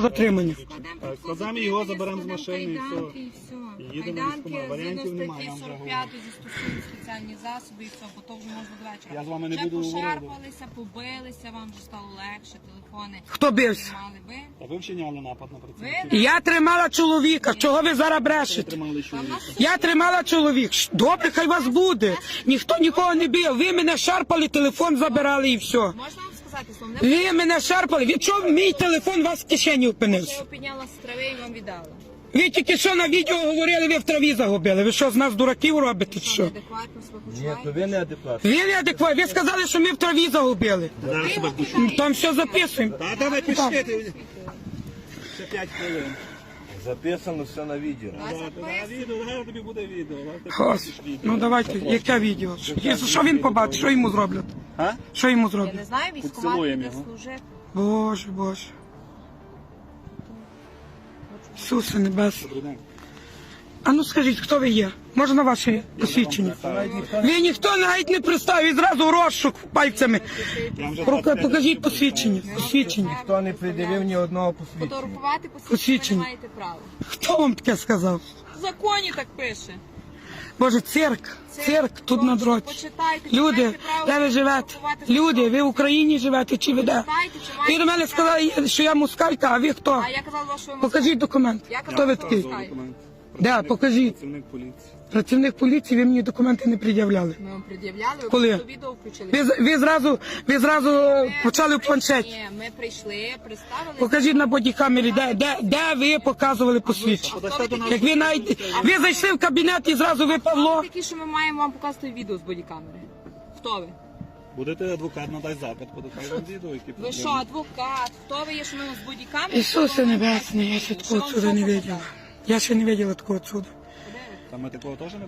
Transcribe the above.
протокол затримання. Так, складемо його, заберемо з машини і все. І. Їдемо Кайданки, військкомат. Варіантів згідно немає, я статті вам вже 45 застосуємо спеціальні засоби і все, бо то вже можна до вечора. Я з вами не Ще буду говорити. пошарпалися, побилися, вам вже стало легше, телефони. Хто бився? Мали ви. Та ви вчиняли напад на працівників. Я тримала чоловіка. Чого ви зараз брешете? Тримали чоловіка. Я тримала чоловік. Ш- Добре, хай вас буде. Ніхто нікого не бив. Ви мене шарпали, телефон забирали і все. можна вам Не Ви мене шарпали. Від чого мій телефон у вас в кишені опинився? його підняла з трави і вам віддала. Ви тільки що на відео говорили, ви в траві загубили. Ви що, з нас дураків робите? чи Що, себе Ні, то почуваєте? ви не адекватні. Ви неадекватні. Ви сказали, що ми в траві загубили. Зараз себе пущу. Там все записуємо. Та давай пишите. Ще 5 хвилин. Записано все на відео. А Так, записуй. відео, зараз тобі буде відео. зараз ти Ось. побачиш відео. Ну давайте, яке відео? Що він побачить? Що йому зроблять? А? Що йому Я не знаю, військомат Поцілуємо буде його. служити. Боже, Боже. Ісусе Небес. Добрий день. А ну скажіть, хто ви є? Можна ваше посвідчення? Ви ніхто навіть не представив, зразу в розшук пальцями. 25 Покажіть посвідчення. Посвідчення. Ніхто не придивив ні одного посвідчення. Фотографувати посвідчення ви Посвідчення. не маєте права. Хто вам таке сказав? В законі так пише. Боже, цирк, цирк тут на дроті. Люди, де ви живете? Люди, ви в Україні живете чи ви де? Ви до мене сказали, що я мускалька, а ви хто? Покажіть документ. Хто ви такий? Ви. Працівник- покажіть. Працівник поліції. Працівник поліції, ви мені документи не пред'являли. Ми вам пред'являли, ви Коли? просто відео включили. Ви, з- ви зразу, ви зразу почали в планшеті. Ні, ми прийшли, представили. Покажіть на бодікамері, де, де, де ви показували посвідчення. Хто ви такі? Як ви навіть ви зайшли в кабінет і зразу ви Павло. Такі, що ми маємо вам показати відео з бодікамери. Хто ви? Будете адвокат, надай запит, подихай вам відео, які Ви що, адвокат? Хто ви є, що ми з бодікамери? Ісусе Небесний, я ще такого чуда не виділа. Я ще не виділа такого чуда. Там ми такого теж не